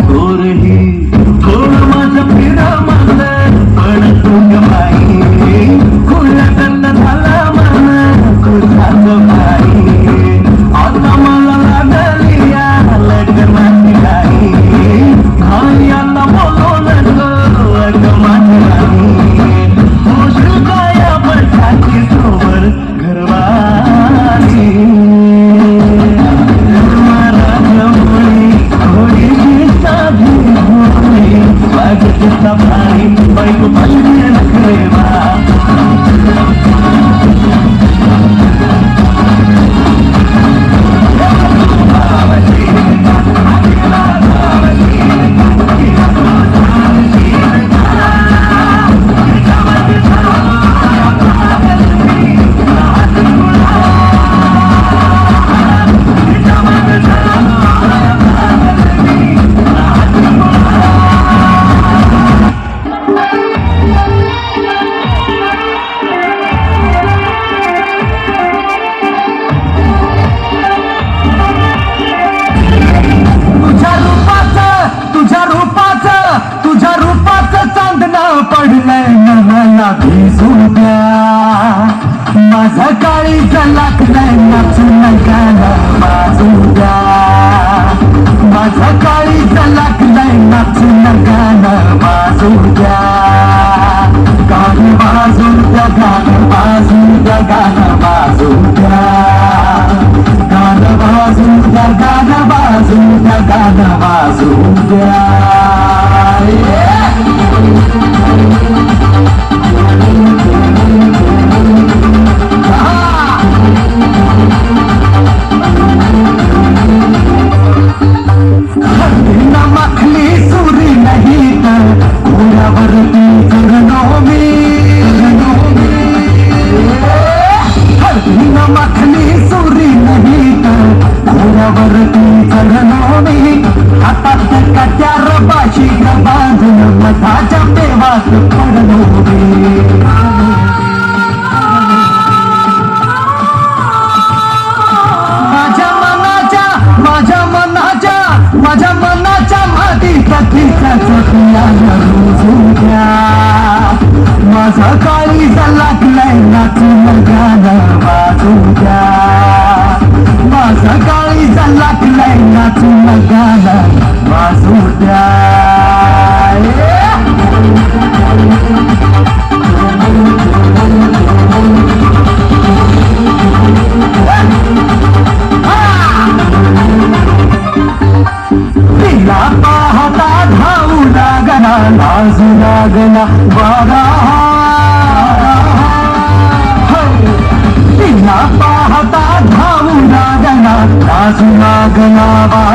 थोरही थोडं माझं फिरा मला पण तुझ माई వైపు పల్లె రకరేవా चांदणं पडलंय न मला भिजू द्या. माझा काळी लागलंय नाचून गाणं वाजू त्या रबाशी बांधून मठाच्या पेवात पडलो माझ्या मनाच्या माझ्या मनाच्या माझ्या मनाच्या मातीत द्या माझा काळी लागलाय नाचून गाणं वाजू द्या माझा काळी लागलाय नाचून गाणं लाजू लागला बारा तिला पाहता धावू लागला लाजू लागला बारा